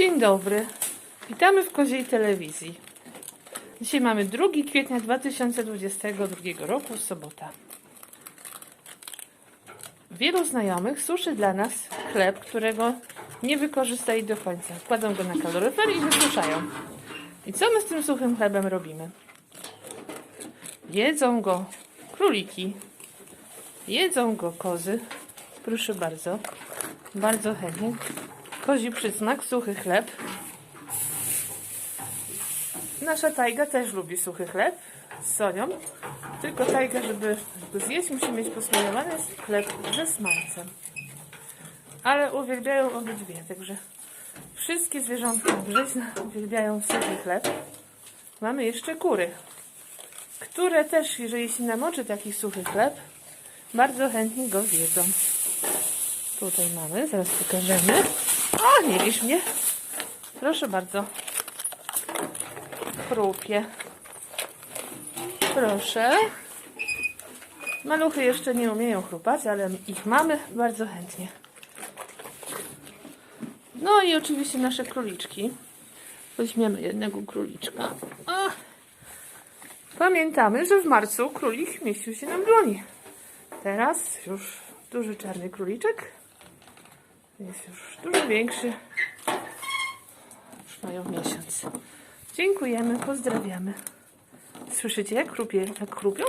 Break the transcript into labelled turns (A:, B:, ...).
A: Dzień dobry. Witamy w Koziej Telewizji. Dzisiaj mamy 2 kwietnia 2022 roku, sobota. Wielu znajomych suszy dla nas chleb, którego nie wykorzystali do końca. Kładą go na kaloryfer i wysuszają. I co my z tym suchym chlebem robimy? Jedzą go króliki, jedzą go kozy. Proszę bardzo, bardzo chętnie. Kozi przysmak, suchy chleb. Nasza tajga też lubi suchy chleb z sonią. Tylko tajga, żeby go zjeść, musi mieć posmarowany chleb ze smalcem. Ale uwielbiają obydwie, także wszystkie zwierzątka brzeźne uwielbiają suchy chleb. Mamy jeszcze kury, które też, jeżeli się namoczy taki suchy chleb, bardzo chętnie go zjedzą. Tutaj mamy, zaraz pokażemy. O, nie wiesz mnie. Proszę bardzo. Chrupie. Proszę. Maluchy jeszcze nie umieją chrupać, ale ich mamy bardzo chętnie. No i oczywiście nasze króliczki. Weźmiemy jednego króliczka. Pamiętamy, że w marcu królik mieścił się na dłoni. Teraz już duży czarny króliczek. Jest już dużo większy. Już mają miesiąc. Dziękujemy, pozdrawiamy. Słyszycie jak chrupie, jak chrupią?